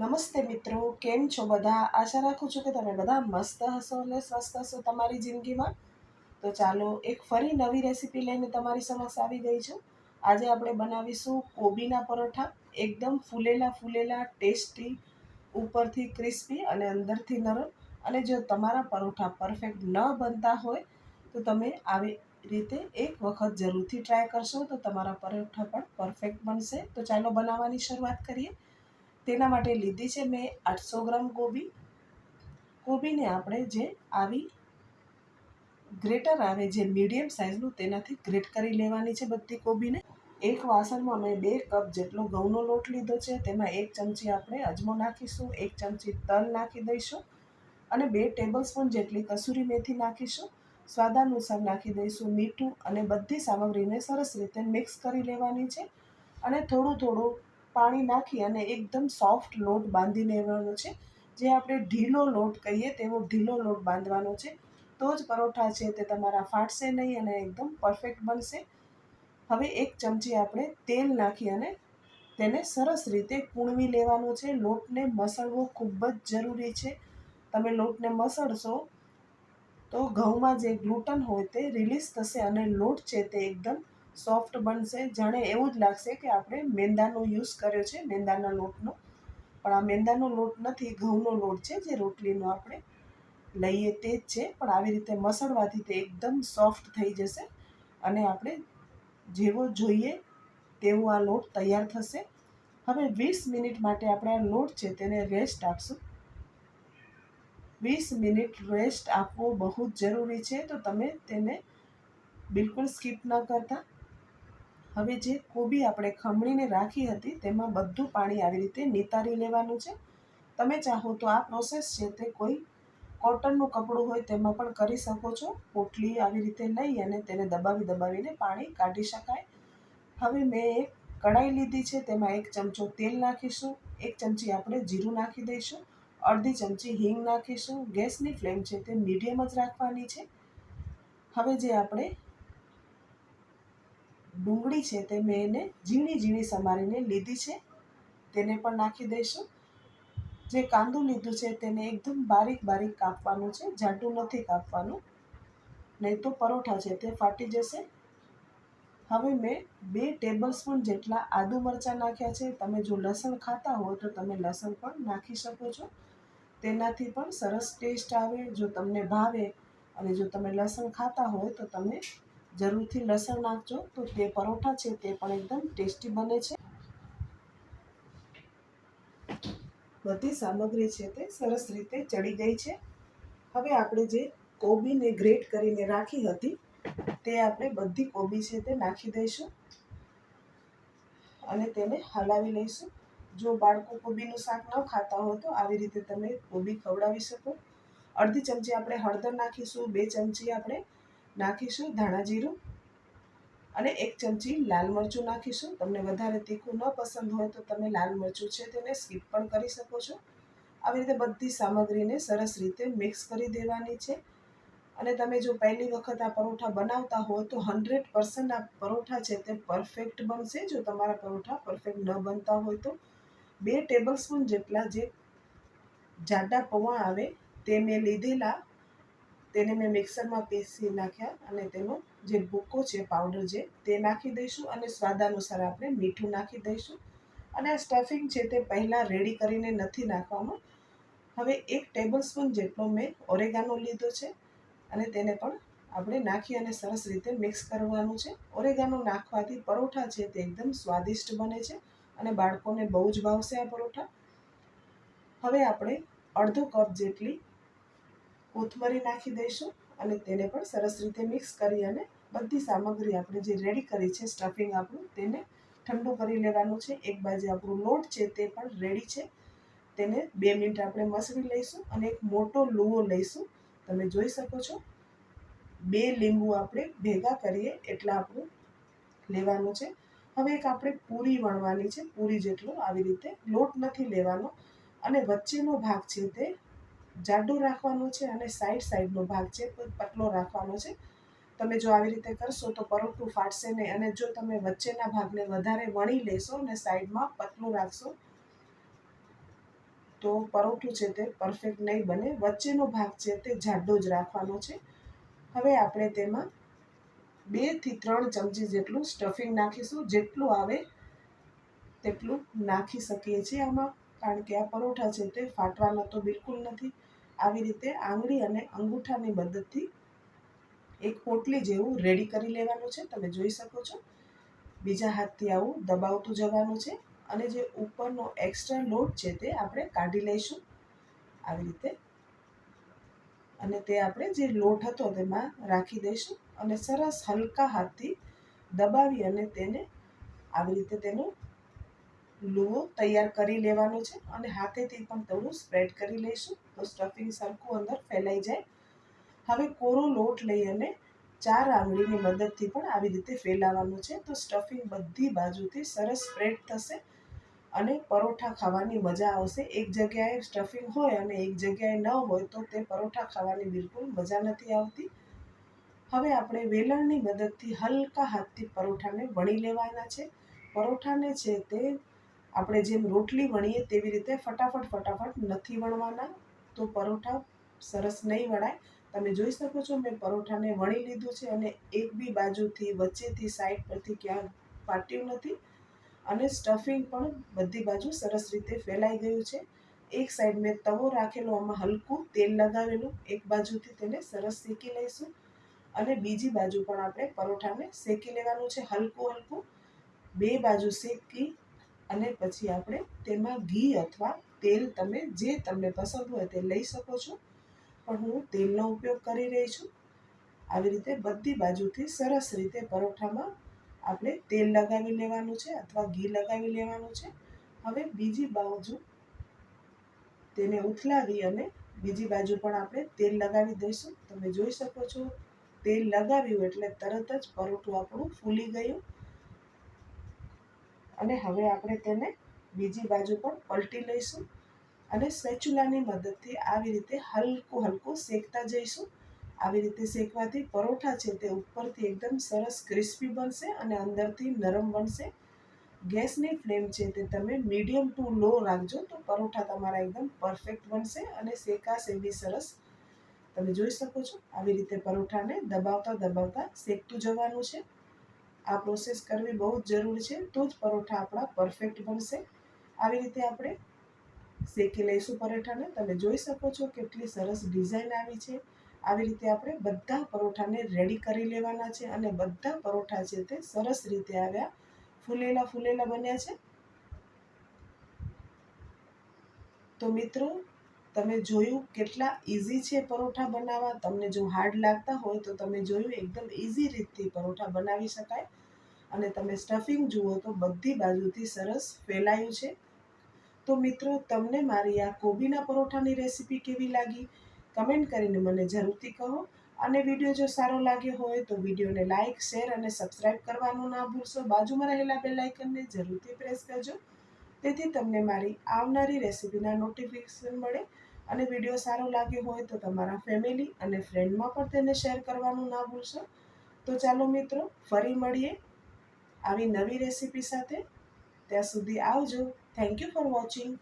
નમસ્તે મિત્રો, કેમ છો બધા? આશા રાખું છું કે તમે બધા મસ્ત હશો અને સ્વસ્થ હશો તમારી જિંદગીમાં. તો ચાલો એક ફરી નવી રેસીપી લઈને તમારી સમક્ષ આવી ગઈ છું. આજે આપણે બનાવીશું કોબીના પરોઠા. એકદમ ફૂલેલા ફૂલેલા, ટેસ્ટી, ઉપરથી ક્રિસ્પી અને અંદરથી નરમ. અને જો તમારા પરોઠા પરફેક્ટ ન બનતા હોય, તો તમે આવી રીતે એક વખત જરૂરથી ટ્રાય કરશો તો તમારા પરોઠા પણ પરફેક્ટ બનશે. તો ચાલો બનાવવાની શરૂઆત કરીએ. તેના માટે લીધી છે મેં આઠસો ગ્રામ કોબી. કોબીને આપણે જે આવી ગ્રેટર આવે, જે મીડિયમ સાઇઝનું, તેનાથી ગ્રેટ કરી લેવાની છે બધી કોબીને. એક વાસણમાં મેં બે કપ જેટલો ઘઉંનો લોટ લીધો છે. તેમાં એક ચમચી આપણે અજમો નાખીશું, એક ચમચી તલ નાખી દઈશું અને બે ટેબલ સ્પૂન જેટલી કસૂરી મેથી નાખીશું. સ્વાદાનુસાર નાખી દઈશું મીઠું અને બધી સામગ્રીને સરસ રીતે મિક્સ કરી લેવાની છે અને થોડું થોડું પાણી નાખી અને એકદમ સોફ્ટ લોટ બાંધી લેવાનો છે. જે આપણે ઢીલો લોટ કહીએ તેવો ઢીલો લોટ બાંધવાનો છે. તો જ પરોઠા છે તે તમારા ફાટશે નહીં અને એકદમ પરફેક્ટ બનશે. હવે એક ચમચી આપણે તેલ નાખી અને તેને સરસ રીતે કૂણવી લેવાનો છે. લોટને મસળવો ખૂબ જ જરૂરી છે. તમે લોટને મસળશો તો ઘઉંમાં જે ગ્લુટન હોય તે રિલીઝ થશે અને લોટ છે તે એકદમ સોફ્ટ બનશે. જાણે એવું જ લાગશે કે આપણે મેંદાનો યુઝ કર્યો છે, મેંદાના લોટનો. પણ આ મેંદાનો લોટ નથી, ઘઉંનો લોટ છે જે રોટલીનો આપણે લઈએ તે જ છે. પણ આવી રીતે મસળવાથી તે એકદમ સોફ્ટ થઈ જશે અને આપણે જેવો જોઈએ તેવો આ લોટ તૈયાર થશે. હવે વીસ મિનિટ માટે આપણે આ લોટ છે તેને રેસ્ટ આપશું. વીસ મિનિટ રેસ્ટ આપવો બહુ જ જરૂરી છે. તો તમે તેને બિલકુલ સ્કીપ ન કરતા. હવે જે કોબી આપણે ખમણીને રાખી હતી, તેમાં બધું પાણી આવી રીતે નિતારી લેવાનું છે. તમે ચાહો તો આ પ્રોસેસ છે તે કોઈ કોટનનું કપડું હોય તેમાં પણ કરી શકો છો. પોટલી આવી રીતે લઈ અને તેને દબાવી દબાવીને પાણી કાઢી શકાય. હવે મેં એક કઢાઈ લીધી છે, તેમાં એક ચમચો તેલ નાખીશું, એક ચમચી આપણે જીરું નાખી દઈશું, અડધી ચમચી હિંગ નાખીશું. ગેસની ફ્લેમ છે તે મીડિયમ જ રાખવાની છે. હવે જે આપણે ડુંગળી છે તે મેં એને ઝીણી ઝીણી સમારીને લીધી છે. તેને પણ નાખી દઈશું. જે કાંદું લીધું છે તેને એકદમ બારીક બારીક કાપવાનું છે. જાડું નથી કાપવાનું. નહીં તો પરોઠા છે તે ફાટી જશે. હવે મેં બે ટેબલ સ્પૂન જેટલા આદુ મરચાં નાખ્યા છે. તમે જો લસણ ખાતા હો તો તમે લસણ પણ નાખી શકો છો. તેનાથી પણ સરસ ટેસ્ટ આવે. જો તમને ભાવે અને જો તમે લસણ ખાતા હોય તો તમે જરૂરથી લસણ નાખજો. તો તે પરોઠા છે તે પણ એકદમ ટેસ્ટી બને છે. બધી સામગ્રી છે તે સરસ રીતે ચડી ગઈ છે. હવે આપણે જે કોબીને ગ્રેટ કરીને રાખી હતી, તે આપણે બધી કોબી છે તે નાખી દઈશું. અને તેને હલાવી લઈશું. જો બાળકો કોબીનું શાક ન ખાતા હોય તો આવી રીતે તમે કોબી ખવડાવી શકો. અડધી ચમચી આપણે હળદર નાખીશું, બે ચમચી આપણે નાખીશું, ધાણા જીરું અને એક ચમચી લાલ મરચું નાખીશું. તમને વધારે તીખું ન પસંદ હોય તો તમે લાલ મરચું છે તેને સ્કીપ પણ કરી શકો છો. આવી રીતે બધી સામગ્રીને સરસ રીતે મિક્સ કરી દેવાની છે. અને તમે જો પહેલી વખત આ પરોઠા બનાવતા હો તો હંડ્રેડ પર્સન્ટ આ પરોઠા છે તે પરફેક્ટ બનશે. જો તમારા પરોઠા પરફેક્ટ ન બનતા હોય તો બે ટેબલ સ્પૂન જેટલા જે જાડા પૌવા આવે તે મેં લીધેલા તેને મેં મિક્સરમાં પીસી નાખ્યા અને તેનો જે ભૂકો છે પાવડર જે, તે નાખી દઈશું અને સ્વાદાનુસાર આપણે મીઠું નાખી દઈશું. અને આ સ્ટફિંગ છે તે પહેલાં રેડી કરીને નથી નાખવાનું હવે એક ટેબલ સ્પૂન જેટલો મેં ઓરેગાનો લીધો છે અને તેને પણ આપણે નાખી અને સરસ રીતે મિક્સ કરવાનું છે. ઓરેગાનો નાખવાથી પરોઠા છે તે એકદમ સ્વાદિષ્ટ બને છે અને બાળકોને બહુ જ ભાવશે આ પરોઠા. હવે આપણે અડધો કપ જેટલી કોથમરી નાખી દઈશું અને તેને પણ સરસ રીતે મિક્સ કરી અને બધી સામગ્રી આપણે જે રેડી કરી છે સ્ટફિંગ આપણું, તેને ઠંડુ કરી લેવાનું છે. એક બાજુ આપણું લોટ છે તે પણ રેડી છે. તેને બે મિનિટ આપણે મસળી લઈશું અને એક મોટો લુવો લઈશું. તમે જોઈ શકો છો, બે લીંબુ આપણે ભેગા કરીએ એટલા આપણું લેવાનું છે. હવે એક આપણે પૂરી વણવાની છે, પૂરી જેટલો આવી રીતે લોટ નથી લેવાનો. અને વચ્ચેનો ભાગ છે તે જાડો રાખવાનો છે અને સાઈડ સાઈડનો ભાગ છે પતલો રાખવાનો છે. તમે જો આવી રીતે કરશો તો પરોઠું ફાટશે નહીં અને જો તમે વચ્ચેના ભાગને વધારે વણી લેશો અને સાઈડમાં પતલું રાખશો તો પરોઠું છે તે પરફેક્ટ નહીં બને. વચ્ચેનો ભાગ છે તે જાડો જ રાખવાનો છે. હવે આપણે તેમાં બેથી ત્રણ ચમચી જેટલું સ્ટફિંગ નાખીશું. જેટલું આવે તેટલું નાખી શકીએ છીએ આમાં. કારણ કે આ પરોઠા છે તે ફાટવાના તો બિલકુલ નથી. આવી રીતે આંગળી અને અંગૂઠાની મદદથી એક પોટલી જેવું રેડી કરી લેવાનું છે. તમે જોઈ શકો છો. બીજા હાથથી આવું દબાવતું જવાનું છે અને જે ઉપરનો એક્સ્ટ્રા લોટ છે તે આપણે કાઢી લઈશું. આવી રીતે. અને તે આપણે જે લોટ હતો તેમાં રાખી દઈશું અને સરસ હલકા હાથથી દબાવી અને તેને આવી રીતે તેનો લુવો તૈયાર કરી લેવાનો છે અને હાથેથી પણ થોડું સ્પ્રેડ કરી લઈશું. તો સ્ટફિંગ સરખું અંદર ફેલાઈ જાય. હવે કોરો લોટ લઈ અને ચાર આંગળીની મદદથી પણ આવી રીતે ફેલાવાનું છે. તો સ્ટફિંગ બધી બાજુથી સરસ સ્પ્રેડ થશે અને પરોઠા ખાવાની મજા આવશે. એક જગ્યાએ સ્ટફિંગ હોય અને એક જગ્યાએ ન હોય તો તે પરોઠા ખાવાની બિલકુલ મજા નથી આવતી. હવે આપણે વેલણની મદદથી હલકા હાથથી પરોઠાને વણી લેવાના છે. પરોઠાને છે તે આપણે જેમ રોટલી વણીએ તેવી રીતે ફટાફટ ફટાફટ નથી વણવાના. તો પરોઠા સરસ નહીં વણાય. તમે જોઈ શકો છો મેં પરોઠાને વણી લીધું છે અને એક બી બાજુથી વચ્ચેથી સાઈડ પરથી ક્યાં ફાટ્યું નથી. અને સ્ટફિંગ પણ બધી બાજુ સરસ રીતે ફેલાઈ ગયું છે. એક સાઈડ મેં તવો રાખેલો, આમાં હલકું તેલ લગાવેલું. એક બાજુથી તેને સરસ શેકી લઈશું. અને બીજી બાજુ પણ આપણે પરોઠાને શેકી લેવાનું છે હલકું હલકું. બે બાજુ શેકી અને પછી આપણે તેમાં ઘી અથવા તેલ તમે જે તમને પસંદ હોય તે લઈ શકો છો. પણ હું તેલનો ઉપયોગ કરી રહી છું. આવી રીતે બધી બાજુથી સરસ રીતે પરોઠામાં આપણે તેલ લગાવી લેવાનું છે અથવા ઘી લગાવી લેવાનું છે. હવે બીજી બાજુ તેને ઉથલાવી અને બીજી બાજુ પણ આપણે તેલ લગાવી દઈશું. તમે જોઈ શકો છો, તેલ લગાવ્યું એટલે તરત જ પરોઠું આપણું ફૂલી ગયું. અને હવે આપણે તેને બીજી બાજુ પણ પલટી લઈશું અને સ્પેચ્યુલાની મદદથી આવી રીતે હલકું હલકું શેકતા જઈશું. આવી રીતે શેકવાથી પરોઠા છે તે ઉપરથી એકદમ સરસ ક્રિસ્પી બનશે અને અંદરથી નરમ બનશે. ગેસની ફ્લેમ છે તે તમે મીડિયમ ટુ લો રાખજો તો પરોઠા તમારા એકદમ પરફેક્ટ બનશે અને શેકાશે બી સરસ. તમે જોઈ શકો છો આવી રીતે પરોઠાને દબાવતા દબાવતા શેકતું જવાનું છે. આ પ્રોસેસ કરવી બહુ જ જરૂરી છે, તો જ પરોઠા આપણા પરફેક્ટ બનશે. આવી રીતે આપણે શેકી લઈશું પરોઠાને. તમે જોઈ શકો છો કેટલી સરસ ડિઝાઇન આવી છે. આવી રીતે આપણે બધા પરોઠાને રેડી કરી લેવાના છે અને બધા પરોઠા છે તે સરસ રીતે આવ્યા ફૂલેલા ફૂલેલા બન્યા છે. તો મિત્રો, તમે જોયું કેટલા ઇઝી છે પરોઠા બનાવવા? તમને જો હાર્ડ લાગતા હોય તો તમે જોયું, એકદમ ઇઝી રીતથી પરોઠા બનાવી શકાય. અને તમે સ્ટફિંગ જુઓ તો બધી બાજુથી સરસ ફેલાયું છે. તો મિત્રો, તમને મારી આ કોબીના પરોઠાની રેસીપી કેવી લાગી? કમેન્ટ કરીને મને જરૂરથી કહો. અને વીડિયો જો સારો લાગ્યો હોય તો વિડીયોને લાઇક શેર અને સબસ્ક્રાઈબ કરવાનું ના ભૂલશો. બાજુમાં રહેલા બેલ આઇકનને જરૂરથી પ્રેસ કરજો. તેથી તમને મારી આવનારી રેસીપીના નોટિફિકેશન મળે. અને વીડિયો સારો લાગ્યો હોય તો તમારા ફેમિલી અને ફ્રેન્ડમાં પણ તેને શેર કરવાનું ના ભૂલશો. તો ચાલો મિત્રો, ફરી મળીએ. આવી નવી રેસીપી સાથે ત્યાં સુધી આવજો. Thank you for watching